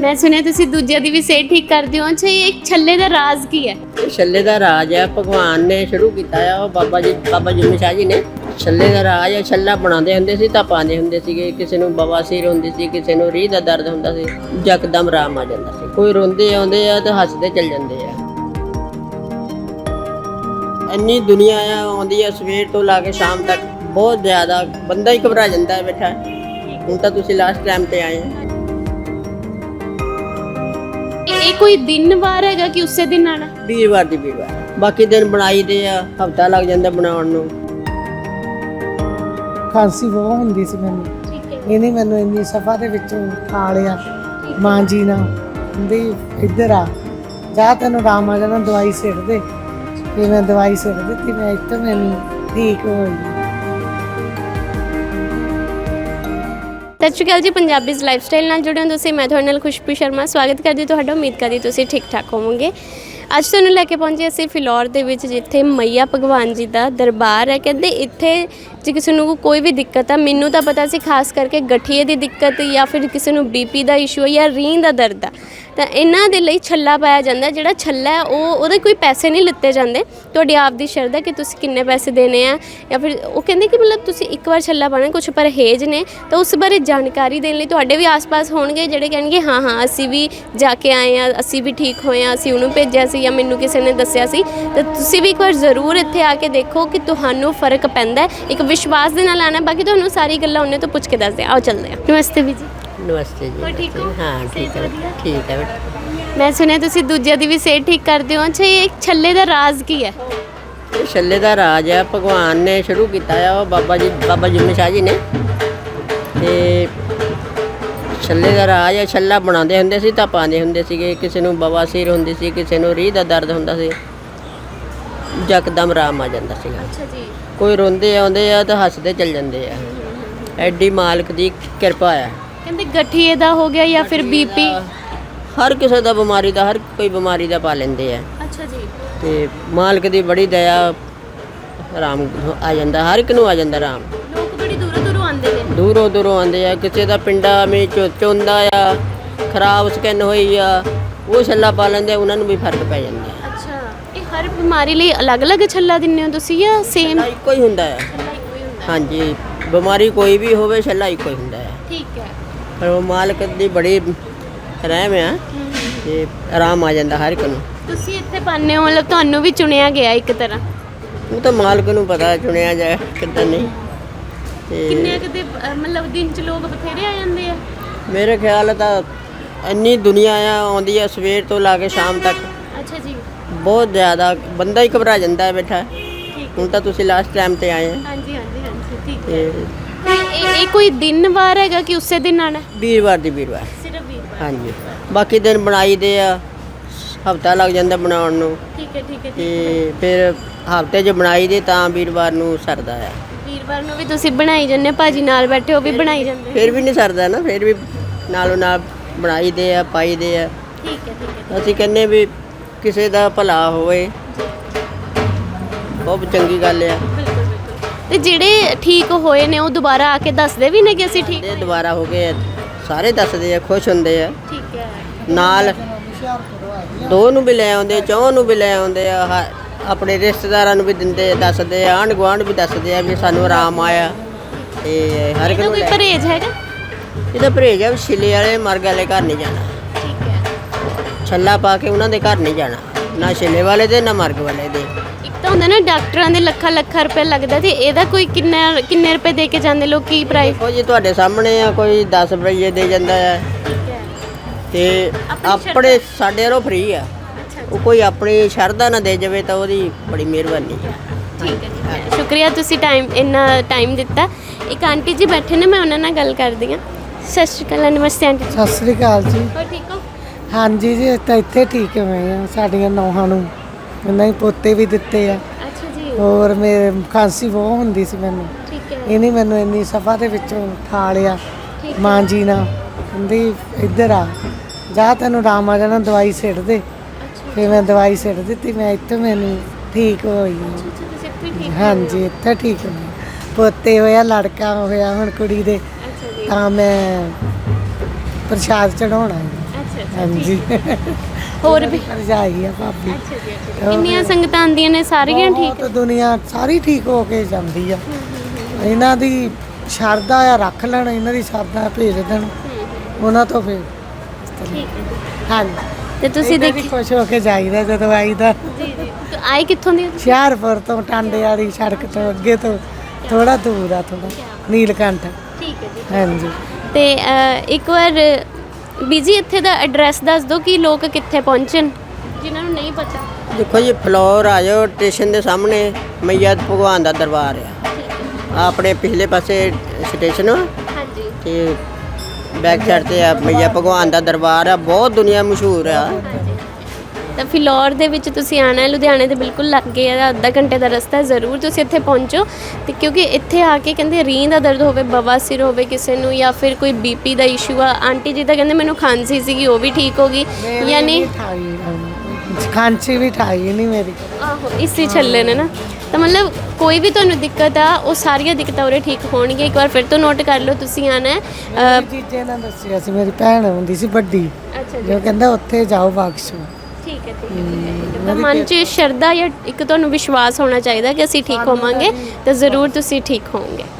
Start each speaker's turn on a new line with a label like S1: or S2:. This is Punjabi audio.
S1: ਮੈਂ ਸੁਣਿਆ ਤੁਸੀਂ ਦੂਜਿਆਂ ਦੀ ਵੀ ਸਿਹਤ ਠੀਕ ਕਰਦੇ ਹੋ। ਅੱਛਾ, ਇਹ ਛੱਲੇ ਦਾ ਰਾਜ਼ ਕੀ ਹੈ?
S2: ਇਹ ਛੱਲੇ ਦਾ ਰਾਜ ਹੈ, ਭਗਵਾਨ ਨੇ ਸ਼ੁਰੂ ਕੀਤਾ ਆ, ਉਹ ਬਾਬਾ ਜੀ ਬਾਬਾ ਜੀ ਸ਼ਾਹ ਜੀ ਨੇ ਛੱਲੇ ਦਾ ਰਾਜ ਹੈ, ਛੱਲਾ ਬਣਾਉਂਦੇ ਹੁੰਦੇ ਸੀ, ਤਾਂ ਪਾਉਂਦੇ ਹੁੰਦੇ ਸੀਗੇ, ਕਿਸੇ ਨੂੰ ਬਵਾਸੀਰ ਹੁੰਦੀ ਸੀ, ਕਿਸੇ ਨੂੰ ਰੀਹ ਦਾ ਦਰਦ ਹੁੰਦਾ ਸੀ ਯਕਦਮ ਆਰਾਮ ਆ ਜਾਂਦਾ ਸੀ। ਕੋਈ ਰੋਂਦੇ ਆਉਂਦੇ ਆ ਤੇ ਹੱਸਦੇ ਚੱਲ ਜਾਂਦੇ ਆ। ਇੰਨੀ ਦੁਨੀਆ ਆ, ਆਉਂਦੀ ਆ, ਸਵੇਰ ਤੋਂ ਲਾ ਕੇ ਸ਼ਾਮ ਤੱਕ, ਬਹੁਤ ਜ਼ਿਆਦਾ, ਬੰਦਾ ਹੀ ਘਬਰਾ ਜਾਂਦਾ ਹੈ ਬੈਠਾ। ਹੁਣ ਤਾਂ ਤੁਸੀਂ ਲਾਸਟ ਟਾਈਮ ਤੇ ਆਏ ਆ
S1: ਇਹ ਕੋਈ ਦਿਨ ਵਾਰ ਹੈਗਾ ਕਿ ਉਸੇ ਦਿਨ ਆਣਾ?
S2: ਵੀਰਵਾਰ ਦੀ ਵੀਰਵਾਰ ਬਾਕੀ ਦਿਨ ਬਣਾਈ ਦੇ ਆ ਹਫਤਾ ਲੱਗ ਜਾਂਦਾ ਬਣਾਉਣ ਨੂੰ।
S3: ਖਾਂਸੀ ਬਹੁਤ ਹੁੰਦੀ ਸੀ ਮੈਨੂੰ।
S1: ਠੀਕ ਹੈ।
S3: ਇਹਨੇ ਮੈਨੂੰ ਇੰਨੀ ਸਫਾ ਦੇ ਵਿੱਚੋਂ ਖਾ ਲਿਆ। ਮਾਂ ਜੀ ਨਾ ਕਹਿੰਦੀ ਇੱਧਰ ਆ। ਜਾ ਤੈਨੂੰ ਆਰਾਮ ਆ ਜਾਣਾ ਦਵਾਈ ਸਿੱਟ ਦੇ ਤੇ ਮੈਂ ਦਵਾਈ ਸਿੱਟ ਦਿੱਤੀ ਮੈਂ ਇੱਥੇ ਮੈਨੂੰ ਠੀਕ ਹੋ ਗਈ
S1: ਸਤਿ ਸ਼੍ਰੀ ਅਕਾਲ ਜੀ ਪੰਜਾਬੀਜ਼ ਲਾਈਫਸਟਾਈਲ ਨਾਲ ਜੁੜੇ ਹੋ ਤੁਸੀਂ, ਮੈਂ ਤੁਹਾਡੇ ਨਾਲ ਖੁਸ਼ਬੂ ਸ਼ਰਮਾ, ਸਵਾਗਤ ਕਰਦੀ ਹਾਂ ਤੁਹਾਡਾ, ਉਮੀਦ ਕਰਦੀ ਤੁਸੀਂ ਠੀਕ ਠਾਕ ਹੋਵੋਗੇ। ਅੱਜ ਤੁਹਾਨੂੰ ਲੈ ਕੇ ਪਹੁੰਚੇ ਅਸੀਂ ਫਿਲੌਰ ਦੇ ਵਿੱਚ, ਜਿੱਥੇ ਮਈਆ ਭਗਵਾਨ ਜੀ ਦਾ ਦਰਬਾਰ ਹੈ। ਕਹਿੰਦੇ ਇੱਥੇ ਜੇ ਕਿਸੇ ਨੂੰ ਕੋਈ ਵੀ ਦਿੱਕਤ ਆ, ਮੈਨੂੰ ਤਾਂ ਪਤਾ ਸੀ, ਖਾਸ ਕਰਕੇ ਗਠੀਏ ਦੀ ਦਿੱਕਤ ਜਾਂ ਫਿਰ ਕਿਸੇ ਨੂੰ ਬੀਪੀ ਦਾ ਇਸ਼ੂ ਹੈ ਜਾਂ ਰੀਂਹ ਦਾ ਦਰਦ ਆ। ਤਾਂ ਇਹਨਾਂ ਦੇ ਲਈ ਛੱਲਾ ਪਾਇਆ ਜਾਂਦਾ, ਜਿਹੜਾ ਛੱਲਾ ਹੈ, ਉਹ ਉਹਦੇ ਕੋਈ ਪੈਸੇ ਨਹੀਂ ਲਿੱਤੇ ਜਾਂਦੇ। ਤੁਹਾਡੀ ਆਪ ਦੀ ਸ਼ਰਧਾ ਕਿ ਤੁਸੀਂ ਕਿੰਨੇ ਪੈਸੇ ਦੇਣੇ ਆ, ਜਾਂ ਫਿਰ ਉਹ ਕਹਿੰਦੇ ਕਿ ਮਤਲਬ ਤੁਸੀਂ ਇੱਕ ਵਾਰ ਛੱਲਾ ਪਾਣਾ ਕੁਝ ਪਰਹੇਜ਼ ਨੇ, ਤਾਂ ਉਸ ਬਾਰੇ ਜਾਣਕਾਰੀ ਦੇਣ ਲਈ ਤੁਹਾਡੇ ਵੀ ਆਸ-ਪਾਸ ਹੋਣਗੇ, ਜਿਹੜੇ ਕਹਿਣਗੇ, ਹਾਂ ਹਾਂ, ਅਸੀਂ ਵੀ ਜਾ ਕੇ ਆਏ ਆ ਅਸੀਂ ਵੀ ਠੀਕ ਹੋਏ ਆ ਅਸੀਂ ਉਹਨੂੰ ਭੇਜਿਆ ਸੀ ਜਾਂ ਮੈਨੂੰ ਕਿਸੇ ਨੇ ਦੱਸਿਆ ਸੀ। ਤਾਂ ਤੁਸੀਂ ਵੀ ਇੱਕ ਵਾਰ ਜ਼ਰੂਰ ਇੱਥੇ ਆ ਕੇ ਦੇਖੋ ਕਿ ਤੁਹਾਨੂੰ ਫ਼ਰਕ ਪੈਂਦਾ ਇੱਕ ਵਿਸ਼ਵਾਸ ਦੇ ਨਾਲ ਆਣਾ ਬਾਕੀ ਤੁਹਾਨੂੰ ਸਾਰੀ ਗੱਲਾਂ ਉਹਨੇ ਤੋਂ ਪੁੱਛ ਕੇ ਦੱਸਦੇ ਆਓ ਚੱਲਦੇ ਆ ਨਮਸਤੇ ਵੀ ਜੀ।
S2: ਨਮਸਤੇ ਜੀ
S1: ਹੋਰ ਠੀਕ ਹੋ?
S2: ਹਾਂ ਠੀਕ
S1: ਸਿਹਤ
S2: ਹੈ।
S1: ਵਧੀਆ?
S2: ਠੀਕ ਹੈ। ਬੇਟਾ
S1: ਮੈਂ ਸੁਣਿਆ ਤੁਸੀਂ ਦੂਜਿਆਂ ਦੀ ਵੀ ਸਿਹਤ ਠੀਕ ਕਰਦੇ ਹੋ। ਅੱਛਾ ਇਹ ਛੱਲੇ ਦਾ ਰਾਜ਼ ਕੀ ਹੈ?
S2: ਇਹ ਛੱਲੇ ਦਾ ਰਾਜ ਹੈ। ਭਗਵਾਨ ਨੇ ਸ਼ੁਰੂ ਕੀਤਾ ਆ। ਉਹ ਬਾਬਾ ਜੀ ਬਾਬਾ ਜੀ ਸ਼ਾਹ ਜੀ ਨੇ। ਤੇ ਛੱਲੇ ਦਾ ਰਾਜ ਹੈ। ਛੱਲਾ ਬਣਾਉਂਦੇ ਹੁੰਦੇ ਸੀ ਤਾਂ ਪਾਉਂਦੇ ਹੁੰਦੇ ਸੀਗੇ। ਕਿਸੇ ਨੂੰ ਬਵਾਸੀਰ ਹੁੰਦੀ ਸੀ ਕਿਸੇ ਨੂੰ ਰੀਹ ਦਾ ਦਰਦ ਹੁੰਦਾ ਸੀ। ਯਕਦਮ ਆਰਾਮ ਆ ਜਾਂਦਾ ਸੀਗਾ।
S1: ਅੱਛਾ ਜੀ।
S2: ਕੋਈ ਰੋਂਦੇ ਆਉਂਦੇ ਆ ਤਾਂ ਹੱਸਦੇ ਚੱਲ ਜਾਂਦੇ ਆ। ਐਡੀ ਮਾਲਕ ਦੀ ਕਿਰਪਾ ਆ।
S1: ਕਹਿੰਦੇ ਗਠੀਏ ਦਾ ਹੋ ਗਿਆ ਜਾਂ ਫਿਰ ਬੀਪੀ
S2: ਹਰ ਕਿਸੇ ਦਾ ਬਿਮਾਰੀ ਦਾ ਹਰ ਕੋਈ ਬਿਮਾਰੀ ਦਾ ਪਾ ਲੈਂਦੇ ਆ।
S1: ਅੱਛਾ ਜੀ।
S2: ਤੇ ਮਾਲਕ ਦੀ ਬੜੀ ਦਇਆ ਆਰਾਮ ਆ ਜਾਂਦਾ ਹਰ ਇੱਕ ਨੂੰ ਆ ਜਾਂਦਾ ਆਰਾਮ।
S1: ਲੋਕ ਬੜੀ ਦੂਰੋਂ ਦੂਰੋਂ ਆਉਂਦੇ ਨੇ।
S2: ਦੂਰੋਂ ਦੂਰੋਂ ਆਉਂਦੇ ਆ ਕਿਸੇ ਦਾ ਪਿੰਡਾ ਮੇ ਚੋਂਦਾ ਆ ਖਰਾਬ ਸਕਿਨ ਹੋਈ ਆ ਉਹ ਛੱਲਾ ਪਾ ਲੈਂਦੇ ਆ, ਉਹਨਾਂ ਨੂੰ ਵੀ ਫ਼ਰਕ ਪੈ ਜਾਂਦਾ। ਹੈ
S1: ਅੱਛਾ ਇਹ ਹਰ ਬਿਮਾਰੀ ਲਈ ਅਲੱਗ-ਅਲੱਗ ਛੱਲਾ ਦਿੰਦੇ ਹੋ ਤੁਸੀਂ ਜਾਂ ਸੇਮ
S2: ਛੱਲਾ ਇੱਕੋ ਹੀ ਹੁੰਦਾ ਹੈ ਹਾਂਜੀ ਬਿਮਾਰੀ ਕੋਈ ਵੀ ਹੋਵੇ ਛੱਲਾ ਇੱਕੋ ਹੀ ਹੁੰਦਾ। ਹੈ ਪਰ ਉਹ ਮਾਲਕ ਦੀ ਬੜੀ ਰਹਿਮ ਆ ਤੇ ਆਰਾਮ ਆ ਜਾਂਦਾ ਹਰ ਇੱਕ ਨੂੰ।
S1: ਤੁਸੀਂ ਇੱਥੇ ਪਾਉਂਦੇ ਹੋ ਮਤਲਬ ਤੁਹਾਨੂੰ ਵੀ ਚੁਣਿਆ ਗਿਆ ਇੱਕ ਤਰ੍ਹਾਂ?
S2: ਉਹ ਤਾਂ ਮਾਲਕ ਨੂੰ ਪਤਾ ਚੁਣਿਆ ਜਾਏ ਕਿੱਦਾਂ ਨਹੀਂ। ਤੇ
S1: ਕਿੰਨੇ ਕਦੇ ਮਤਲਬ ਦਿਨ ਚ ਲੋਕ ਬਥੇਰੇ ਆ ਜਾਂਦੇ ਆ?
S2: ਮੇਰੇ ਖਿਆਲ ਤਾਂ ਇੰਨੀ ਦੁਨੀਆ ਆ ਆਉਂਦੀ ਆ ਸਵੇਰ ਤੋਂ ਲਾ ਕੇ ਸ਼ਾਮ ਤੱਕ।
S1: ਅੱਛਾ ਜੀ।
S2: ਬਹੁਤ ਜ਼ਿਆਦਾ ਬੰਦਾ ਹੀ ਘਬਰਾ ਜਾਂਦਾ ਹੈ ਬੈਠਾ।
S1: ਠੀਕ
S2: ਹੁਣ ਤਾਂ ਤੁਸੀਂ ਲਾਸਟ ਟਾਈਮ ਤੇ ਆਏ ਆ।
S1: ਹਾਂਜੀ ਹਾਂਜੀ ਹਾਂਜੀ ਠੀਕ
S2: ਤੇ
S1: ਤੇ ਇਹ ਇਹ ਕੋਈ ਦਿਨ ਵਾਰ ਹੈਗਾ ਕਿ ਉਸੇ ਦਿਨ ਆਣਾ?
S2: ਵੀਰਵਾਰ ਦੀ ਵੀਰਵਾਰ।
S1: ਸਿਰਫ ਵੀਰਵਾਰ।
S2: ਹਾਂਜੀ। ਬਾਕੀ ਦਿਨ ਬਣਾਈ ਦੇ ਆ ਹਫਤਾ ਲੱਗ ਜਾਂਦਾ ਬਣਾਉਣ ਨੂੰ।
S1: ਠੀਕ ਹੈ ਠੀਕ ਹੈ
S2: ਤੇ ਫਿਰ ਹਫ਼ਤੇ 'ਚ ਬਣਾਈ ਦੇ ਤਾਂ ਵੀਰਵਾਰ ਨੂੰ ਸਰਦਾ ਆ।
S1: ਵੀਰਵਾਰ ਨੂੰ ਵੀ ਤੁਸੀਂ ਬਣਾਈ ਜਾਂਦੇ ਭਾਜੀ ਨਾਲ ਬੈਠੇ ਉਹ ਵੀ ਬਣਾਈ ਜਾਂਦੇ
S2: ਫਿਰ ਵੀ ਨਹੀਂ ਸਰਦਾ ਨਾ ਫਿਰ ਵੀ ਨਾਲੋਂ ਨਾਲ ਬਣਾਈ ਦੇ ਆ ਪਾਈ ਦੇ ਆ।
S1: ਠੀਕ ਹੈ ਠੀਕ ਹੈ
S2: ਅਸੀਂ ਕਹਿੰਨੇ ਵੀ ਕਿਸੇ ਦਾ ਭਲਾ ਹੋਵੇ। ਬਹੁਤ ਚੰਗੀ ਗੱਲ ਆ।
S1: ਤੇ ਜਿਹੜੇ ਠੀਕ ਹੋਏ ਨੇ ਉਹ ਦੁਬਾਰਾ ਆ ਕੇ ਦੱਸਦੇ ਵੀ ਨੇ ਕਿ ਅਸੀਂ ਠੀਕ
S2: ਤੇ ਦੁਬਾਰਾ ਹੋ ਗਏ ਆ। ਸਾਰੇ ਦੱਸਦੇ ਆ ਖੁਸ਼ ਹੁੰਦੇ ਆ।
S1: ਠੀਕ ਹੈ।
S2: ਨਾਲ ਦੋ ਨੂੰ ਵੀ ਲੈ ਆਉਂਦੇ ਚੌਂ ਨੂੰ ਵੀ ਲੈ ਆਉਂਦੇ ਆ ਹ- ਆਪਣੇ ਰਿਸ਼ਤੇਦਾਰਾਂ ਨੂੰ ਵੀ ਦਿੰਦੇ ਦੱਸਦੇ ਆ ਆਂਢ ਗੁਆਂਢ ਵੀ ਦੱਸਦੇ ਆ ਵੀ ਸਾਨੂੰ ਆਰਾਮ ਆਇਆ। ਤੇ ਹਰ ਇੱਕ
S1: ਇਹਦਾ
S2: ਨੂੰ
S1: ਕੋਈ
S2: ਲੈ-
S1: ਪਰਹੇਜ਼ ਹੈਗਾ?
S2: ਇਹਦਾ ਪਰਹੇਜ ਆ ਵੀ ਛਿੱਲੇ ਵਾਲੇ ਮਰਗ ਵਾਲੇ ਘਰ ਨਹੀਂ ਜਾਣਾ।
S1: ਠੀਕ ਹੈ।
S2: ਛੱਲਾ ਪਾ ਕੇ ਉਹਨਾਂ ਦੇ ਘਰ ਨਹੀਂ ਜਾਣਾ ਨਾ ਛਿੱਲੇ ਵਾਲੇ ਦੇ ਨਾ ਮਰਗ ਵਾਲੇ ਦੇ।
S1: ਤਾਂ ਹੁੰਦਾ ਨਾ ਡਾਕਟਰਾਂ ਦੇ ਲੱਖਾਂ ਲੱਖਾਂ ਰੁਪਏ ਲੱਗਦਾ ਤੇ ਇਹਦਾ ਕੋਈ ਕਿੰਨਾ ਕਿੰਨੇ ਰੁਪਏ ਦੇ ਕੇ ਜਾਂਦੇ ਲੋਕ? ਕੀ ਪ੍ਰਾਈਸ
S2: ਦੇਖੋ ਜੀ ਤੁਹਾਡੇ ਸਾਹਮਣੇ ਆ ਕੋਈ 10 ਰੁਪਏ ਦੇ ਜਾਂਦਾ ਆ।
S1: ਠੀਕ ਹੈ।
S2: ਤੇ
S1: ਆਪਣੀ
S2: ਸਾਡੇ ਵੱਲੋਂ ਫ੍ਰੀ ਆ। ਉਹ ਕੋਈ ਆਪਣੀ ਸ਼ਰਧਾ ਨਾ ਦੇ ਜਾਵੇ ਤਾਂ ਉਹਦੀ ਬੜੀ ਮਿਹਰਬਾਨੀ। ਹੈ
S1: ਠੀਕ ਹੈ ਹੈ। ਸ਼ੁਕਰੀਆ ਤੁਸੀਂ ਟਾਈਮ ਇੰਨਾ ਟਾਈਮ ਦਿੱਤਾ। ਇੱਕ ਆਂਟੀ ਜੀ ਬੈਠੇ ਨੇ ਮੈਂ ਉਹਨਾਂ ਨਾਲ ਗੱਲ ਕਰਦੀ ਹਾਂ। ਸਤਿ ਸ਼੍ਰੀ ਅਕਾਲ ਨਮਸਤੇ ਆਂਟੀ ਜੀ।
S3: ਸਤਿ ਸ੍ਰੀ ਅਕਾਲ ਜੀ।
S1: ਹੋਰ ਠੀਕ ਹੋ?
S3: ਹਾਂਜੀ ਜੀ ਤਾਂ ਇੱਥੇ ਠੀਕ ਹੋਏ ਆ ਸਾਡੀਆਂ ਨੌਹਾਂ ਨੂੰ। ਉਹਨਾਂ ਹੀ ਪੋਤੇ ਵੀ ਦਿੱਤੇ ਆ।
S1: ਅੱਛਾ ਜੀ।
S3: ਹੋਰ ਮੇਰੇ ਖਾਂਸੀ ਬਹੁਤ ਹੁੰਦੀ ਸੀ ਮੈਨੂੰ।
S1: ਠੀਕ ਹੈ।
S3: ਇਹਨੇ ਮੈਨੂੰ ਇੰਨੀ ਸਫਾ ਦੇ ਵਿੱਚੋਂ ਖਾ ਲਿਆ।
S1: ਠੀਕ
S3: ਮਾਂ ਜੀ ਨਾ ਕਹਿੰਦੀ ਇੱਧਰ ਆ। ਜਾ ਤੈਨੂੰ ਆਰਾਮ ਆ ਜਾਣਾ ਦਵਾਈ ਸਿੱਟ ਦੇ।
S1: ਅੱਛਾ।
S3: ਮੈਂ ਦਵਾਈ ਸਿੱਟ ਦਿੱਤੀ। ਮੈਂ ਇੱਥੇ ਮੈਨੂੰ ਠੀਕ ਹੋਈ।
S1: ਤੁਸੀਂ ਇੱਥੇ ਠੀਕ
S3: ਹਾਂਜੀ ਇੱਥੇ ਠੀਕ ਹੋਈ ਪੋਤੇ ਹੋਇਆ ਲੜਕਾ ਹੋਇਆ ਹੁਣ ਕੁੜੀ ਦੇ।
S1: ਅੱਛਾ ਜੀ।
S3: ਤਾਂ ਮੈਂ ਪ੍ਰਸ਼ਾਦ ਚੜਾਉਣਾ ਹੈ।
S1: ਅੱਛਾ ਅੱਛਾ
S3: ਹਾਂਜੀ।
S1: ਹੋਰ ਵੀ?
S3: ਭਰਜਾਈ ਆ ਭਾਬੀ।
S1: ਕਿੰਨੀਆਂ ਸੰਗਤਾਂ ਆਉਂਦੀਆਂ ਨੇ? ਸਾਰੀਆਂ ਠੀਕ
S3: ਬਹੁਤ ਦੁਨੀਆ ਸਾਰੀ ਠੀਕ ਹੋ ਕੇ ਜਾਂਦੀ ਆ। ਇਹਨਾਂ ਦੀ ਸ਼ਰਧਾ ਆ ਰੱਖ ਲੈਣ ਇਹਨਾਂ ਦੀ ਸ਼ਰਧਾ ਭੇਜ ਦੇਣ। ਉਹਨਾਂ ਤੋਂ ਫਿਰ ਹਾਂਜੀ।
S1: ਤੇ ਤੁਸੀਂ ਦੇਖ
S3: ਖੁਸ਼ ਹੋ ਕੇ ਜਾਈਦਾ ਜਦੋਂ ਆਈਦਾ।
S1: ਜੀ ਜੀ। ਆਏ ਕਿੱਥੋਂ ਦੀ? ਹੋ?
S3: ਹੁਸ਼ਿਆਰਪੁਰ ਤੋਂ ਟਾਂਡੇ ਵਾਲੀ ਸੜਕ ਤੋਂ ਅੱਗੇ ਤੋਂ। ਥੋੜਾ ਦੂਰ ਆ ਥੋੜਾ ਨੀਲਕੰਠ।
S1: ਠੀਕ ਹੈ ਜੀ।
S3: ਹਾਂਜੀ।
S1: ਤੇ ਅ, ਇੱਕ ਵਾਰ ਬੀਜੀ ਇੱਥੇ ਦਾ ਐਡਰੈਸ ਦੱਸ ਦਿਓ ਕਿ ਲੋਕ ਕਿੱਥੇ ਪਹੁੰਚਣ। ਜਿਨ੍ਹਾਂ ਨੂੰ ਨਹੀਂ ਪਤਾ।
S2: ਦੇਖੋ ਜੀ ਫਲੋਰ ਆ ਜਾਓ ਸਟੇਸ਼ਨ ਦੇ ਸਾਹਮਣੇ ਮਈਆ ਭਗਵਾਨ ਦਾ ਦਰਬਾਰ ਆ। ਆਪਣੇ ਪਿਛਲੇ ਪਾਸੇ ਸਟੇਸ਼ਨ ਆ।
S1: ਹਾਂਜੀ।
S2: ਤੇ ਬੈਕ ਸਾਈਡ ਤੇ ਆ ਮਈਆ ਭਗਵਾਨ ਦਾ ਦਰਬਾਰ ਆ। ਬਹੁਤ ਦੁਨੀਆ ਮਸ਼ਹੂਰ ਆ।
S1: ਤਾਂ ਫਿਲੌਰ ਦੇ ਵਿੱਚ ਤੁਸੀਂ ਆਣਾ ਹੈ ਲੁਧਿਆਣੇ ਦੇ ਬਿਲਕੁਲ ਲੱਗੇ ਆ ਅੱਧਾ ਘੰਟੇ ਦਾ ਰਸਤਾ ਹੈ ਜ਼ਰੂਰ ਤੁਸੀਂ ਇੱਥੇ ਪਹੁੰਚੋ। ਤੇ ਕਿਉਂਕਿ ਇੱਥੇ ਆ ਕੇ ਕਹਿੰਦੇ ਰੀਂਹ ਦਾ ਦਰਦ ਹੋਵੇ ਬਵਾਸੀਰ ਹੋਵੇ ਕਿਸੇ ਨੂੰ ਜਾਂ ਫਿਰ ਕੋਈ ਬੀਪੀ ਦਾ ਇਸ਼ੂ ਆ ਆਂਟੀ ਜੀ ਤਾਂ ਕਹਿੰਦੇ ਮੈਨੂੰ ਖਾਂਸੀ ਸੀਗੀ ਉਹ ਵੀ ਠੀਕ ਹੋ ਗਈ। ਯਾਨੀ
S3: ਖਾਂਚੀ ਵੀ ਠਾਈ ਨਹੀਂ ਮੇਰੀ।
S1: ਆਹੋ ਇਸੇ ਚੱਲੇ ਨੇ ਨਾ। ਤਾਂ ਮਤਲਬ ਕੋਈ ਵੀ ਤੁਹਾਨੂੰ ਦਿੱਕਤ ਆ ਉਹ ਸਾਰੀਆਂ ਦਿੱਕਤਾਂ ਉਰੇ ਠੀਕ ਹੋਣਗੀਆਂ। ਇੱਕ ਵਾਰ ਫਿਰ ਤੋਂ ਨੋਟ ਕਰ ਲਓ ਤੁਸੀਂ ਆਣਾ ਹੈ।
S3: ਜੀਜੇ ਨੇ ਦੱਸਿਆ ਸੀ ਮੇਰੀ ਭੈਣ ਹੁੰਦੀ ਸੀ ਵੱਡੀ।
S1: ਅੱਛਾ ਜੀ।
S3: ਜੋ ਕਹਿੰਦਾ ਉੱਥੇ ਜਾਓ ਬਖਸ਼ੋ
S1: ਠੀਕ ਹੈ ਠੀਕ ਹੈ, ਠੀਕ ਹੈ। ਤਾਂ ਮਨ 'ਚ ਸ਼ਰਧਾ ਜਾਂ ਇੱਕ ਤੁਹਾਨੂੰ ਵਿਸ਼ਵਾਸ ਹੋਣਾ ਚਾਹੀਦਾ ਕਿ ਅਸੀਂ ਠੀਕ ਹੋਵਾਂਗੇ ਤਾਂ ਜ਼ਰੂਰ ਤੁਸੀਂ ਠੀਕ ਹੋਵੋਗੇ।